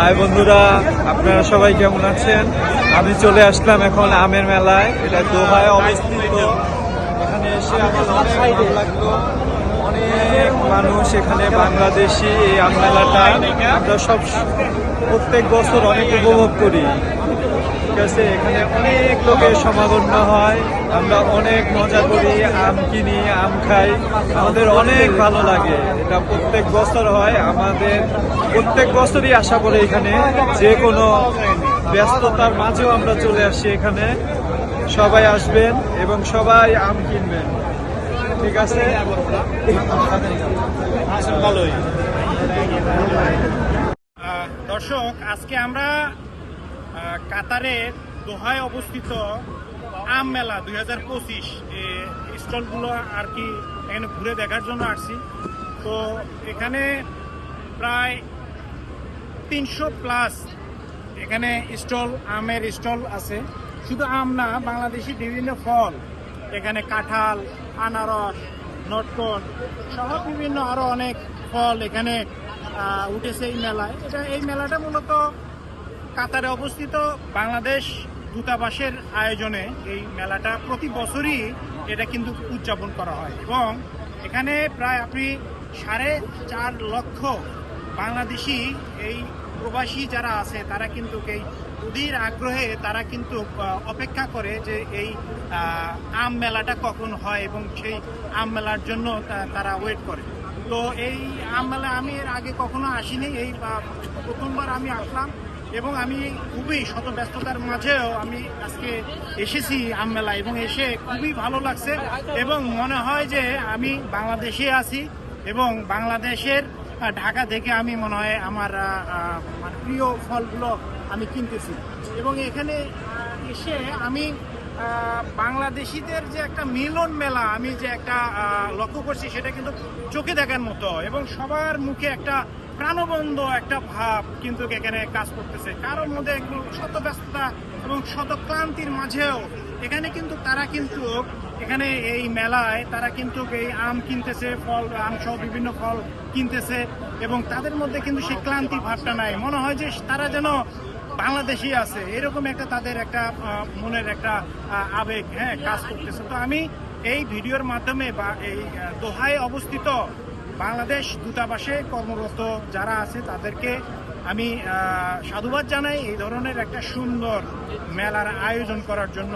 High বন্ধুরা, আপনারা সবাই কেমন আছেন? আমি চলে আসলাম এখন আমের মেলায়। এটা দোহায় অবস্থিত। এখানে এসে আমার অনেক ভালো লাগল। মানুষ এখানে বাংলাদেশি এই আম মেলাটা আমরা সব প্রত্যেক বছর অনেক উপভোগ করি। ঠিক আছে? এখানে অনেক লোকের সমাগম হয়। আমরা অনেক মজা করি, আম কিনি, আম খাই। আমাদের অনেক ভালো লাগে। এটা প্রত্যেক বছর হয়। আমাদের প্রত্যেক বছরই আশা করি এখানে যে কোনো ব্যস্ততার মাঝেও আমরা চলে আসি এখানে। সবাই আসবেন এবং সবাই আম কিনবেন। ঠিক আছে? দর্শক, আজকে আমরা কাতারের দোহায় অবস্থিত আম মেলা দুই হাজার পঁচিশ স্টলগুলো আর কি এখানে ঘুরে দেখার জন্য আসছি। তো এখানে প্রায় তিনশো প্লাস এখানে স্টল, আমের স্টল আছে। শুধু আম না, বাংলাদেশি বিভিন্ন ফল এখানে কাঁঠাল, আনারস, নটকন সহ বিভিন্ন আরও অনেক ফল এখানে উঠেছে এই মেলায়। এটা এই মেলাটা মূলত কাতারে অবস্থিত বাংলাদেশ দূতাবাসের আয়োজনে এই মেলাটা প্রতি বছরই এটা কিন্তু উদযাপন করা হয় এবং এখানে প্রায় আপনি সাড়ে চার লক্ষ বাংলাদেশি এই প্রবাসী যারা আছে, তারা কিন্তু এই অধীর আগ্রহে তারা কিন্তু অপেক্ষা করে যে এই আম মেলাটা কখন হয় এবং সেই আম মেলার জন্য তারা ওয়েট করে। তো এই আম মেলা আমি এর আগে কখনো আসিনি, এই প্রথমবার আমি আসলাম এবং আমি খুবই শত ব্যস্ততার মাঝেও আমি আজকে এসেছি আম মেলা এবং এসে খুবই ভালো লাগছে এবং মনে হয় যে আমি বাংলাদেশে আছি এবং বাংলাদেশের ঢাকা থেকে আমি মনে হয় আমার মানে প্রিয় ফলগুলো আমি কিনতেছি। এবং এখানে এসে আমি বাংলাদেশিদের যে একটা মিলন মেলা আমি যে একটা লক্ষ্য করছি সেটা কিন্তু চোখে দেখার মতো এবং সবার মুখে একটা প্রাণবন্ধ একটা ভাব কিন্তু এখানে কাজ করতেছে। কারোর মধ্যে একটু শত ব্যস্ততা এবং শত ক্লান্তির মাঝেও এখানে কিন্তু তারা কিন্তু এখানে এই মেলায় তারা কিন্তু এই আম কিনতেছে, ফল, আম সহ বিভিন্ন ফল কিনতেছে এবং তাদের মধ্যে কিন্তু সেই ক্লান্তি ভাবটা নাই। মনে হয় যে তারা যেন বাংলাদেশি আছে, এরকম একটা তাদের একটা মনের একটা আবেগ হ্যাঁ কাজ করতেছে। তো আমি এই ভিডিওর মাধ্যমে বা এই দোহায় অবস্থিত বাংলাদেশ দূতাবাসে কর্মরত যারা আছে তাদেরকে আমি সাধুবাদ জানাই এই ধরনের একটা সুন্দর মেলার আয়োজন করার জন্য।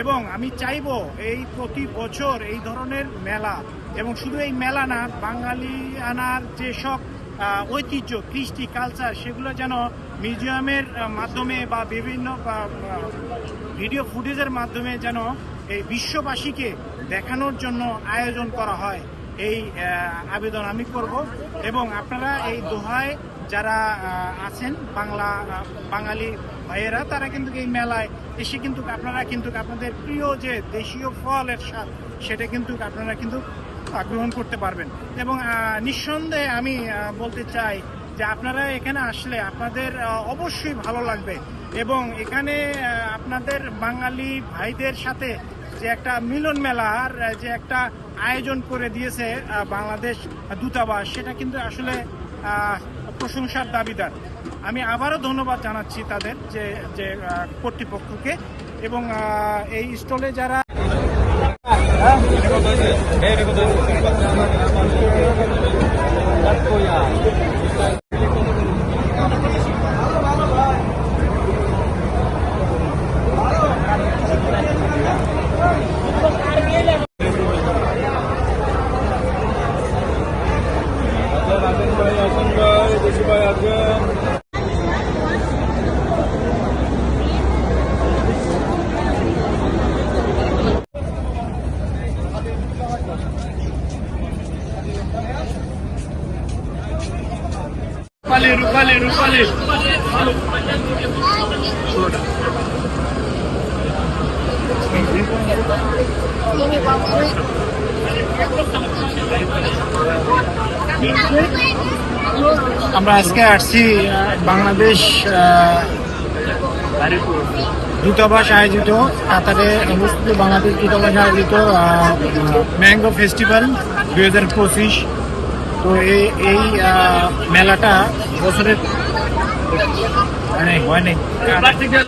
এবং আমি চাইব এই প্রতি বছর এই ধরনের মেলা, এবং শুধু এই মেলা না, বাঙালি আনার যেসব ঐতিহ্য, কৃষ্টি কালচার সেগুলো যেন মিউজিয়ামের মাধ্যমে বা বিভিন্ন ভিডিও ফুটেজের মাধ্যমে যেন এই বিশ্ববাসীকে দেখানোর জন্য আয়োজন করা হয়, এই আবেদন আমি করব। এবং আপনারা এই দোহায় যারা আছেন, বাংলা বাঙালি ভাইয়েরা, তারা কিন্তু এই মেলায় এসে কিন্তু আপনারা কিন্তু আপনাদের প্রিয় যে দেশীয় ফলের স্বাদ, সেটা কিন্তু আপনারা কিন্তু গ্রহণ করতে পারবেন। এবং নিঃসন্দেহে আমি বলতে চাই যে আপনারা এখানে আসলে আপনাদের অবশ্যই ভালো লাগবে। এবং এখানে আপনাদের বাঙালি ভাইদের সাথে যে একটা মিলন মেলার যে একটা আয়োজন করে দিয়েছে বাংলাদেশ দূতাবাস, সেটা কিন্তু আসলে প্রশংসার দাবিদার। আমি আবারও ধন্যবাদ জানাচ্ছি তাদের যে যে কর্তৃপক্ষকে এবং এই স্টলে যারা রূপালি রূপালি রূপালি আমরা আজকে আসছি বাংলাদেশ দূতাবাস আয়োজিত কাতারে অবস্থিত বাংলাদেশ দূতাবাস আয়োজিত ম্যাঙ্গো ফেস্টিভ্যাল দুই হাজার পঁচিশ। তো এই এই আহ, মেলাটা বছরের হয় নাই। হয় নাই